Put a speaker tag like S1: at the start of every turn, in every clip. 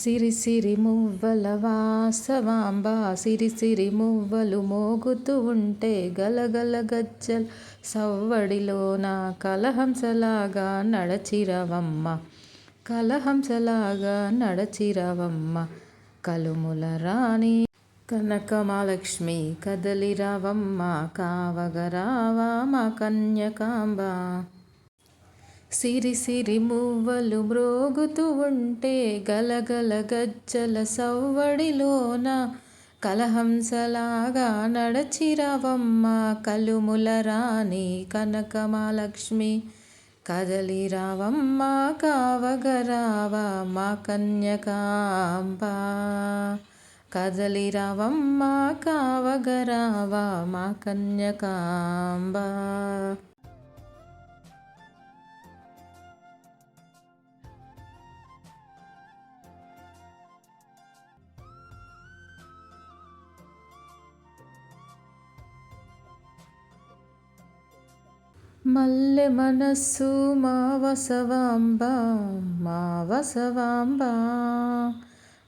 S1: సిరి సిరి మువ్వల వాసవాంబ సిరి సిరి మువ్వలు మోగుతూ ఉంటే గలగల గజ్జల్ సవ్వడిలోన కలహంసలాగా నడచిరవమ్మ కలహంసలాగా నడచిరవమ్మ కలుముల రాణి కనకమాలక్ష్మి కదలిరావమ్మ కావగరావా మా కన్యకాంబ. సిరి సిరి మువ్వలు మ్రోగుతూ ఉంటే గలగల గజ్జల సవ్వడిలోన కలహంసలాగా నడచిరవమ్మ కలుముల రాణి కనకమాలక్ష్మి కదలిరావమ్మ కావగరావా మా కన్యకాంబ. కదలిరావమ్మ కావగరావా మా కన్యకాంబ. మల్లె మనస్సు మా వసవాంబ మా వసవాంబ.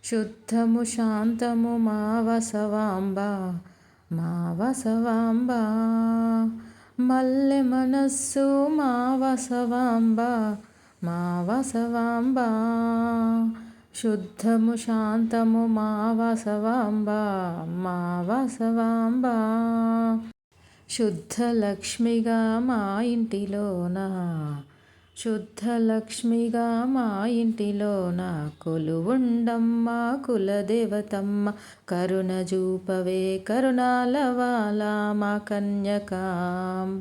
S1: శుద్ధము శాంతము మా వసవాంబ మా వసవాంబ. మల్లె మనస్సు మా వసవాంబ మా వసవాంబ. శుద్ధము శాంతము మా వసవాంబ మా వసవాంబ. శుద్ధ లక్ష్మిగా మా ఇంటిలోన. శుద్ధ లక్ష్మిగా మా ఇంటిలోన. కొలువుండమ్మ కులదేవతమ్మ కరుణ చూపవే కరుణాలవాల మా కన్యకాంబ.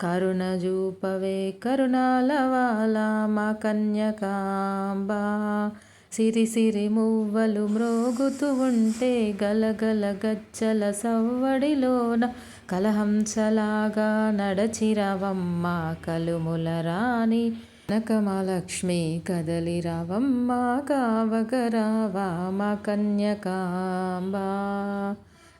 S1: కరుణ చూపవే కరుణాలవాల మా కన్యకాంబ. సిరి సిరి మువ్వలు మ్రోగుతూ ఉంటే గలగల గచ్చల సవ్వడిలోన కలహంసలాగా నడచిరవమ్మ కలుముల రాణి. కదలి కదలిరవమ్మ కావగరావా మా కన్యకాంబ.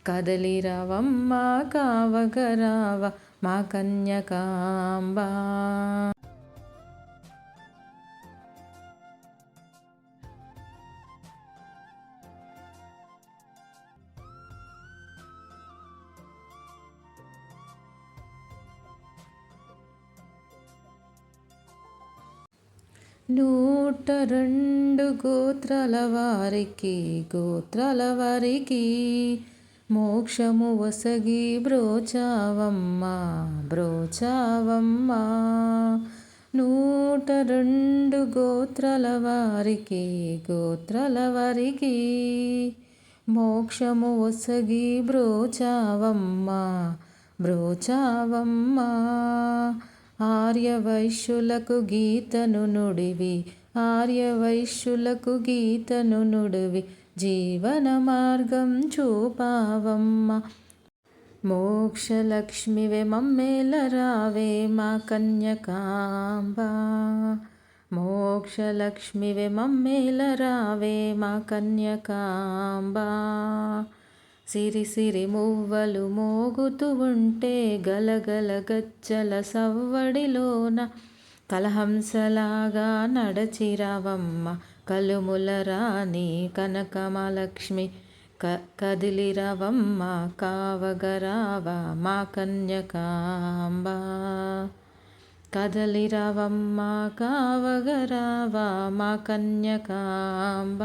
S1: కదలిరవమ్మ కావగరావ మా కన్యకాంబ. నూట రెండు గోత్రాల వారికి గోత్రాల వారికి మోక్షము వసగి బ్రోచావమ్మ బ్రోచావమ్మ. నూట రెండు గోత్రాల వారికి గోత్రాల వారికి మోక్షము వసగి బ్రోచావమ్మ బ్రోచావమ్మా. ఆర్యవైశ్యులకు గీతను నుడివి ఆర్యవైశ్యులకు గీతను నుడివి జీవన మార్గం చూపావమ్మ. మోక్షలక్ష్మివే మమ్మేల రావే మా కన్యకాంబ. మోక్షలక్ష్మివే మమ్మేల రావే మా కన్యకాంబా. సిరి సిరి మువ్వలు మోగుతూ ఉంటే గలగల గచ్చల సవ్వడిలోన కలహంసలాగా నడచిరావమ్మ. కలుముల రాణి కనకమలక్ష్మి క కదిలిరవమ్మ. కావగరావ మా కన్యకాంబ. కదలిరవమ్మ. కావగరావ మా కన్యకాంబ.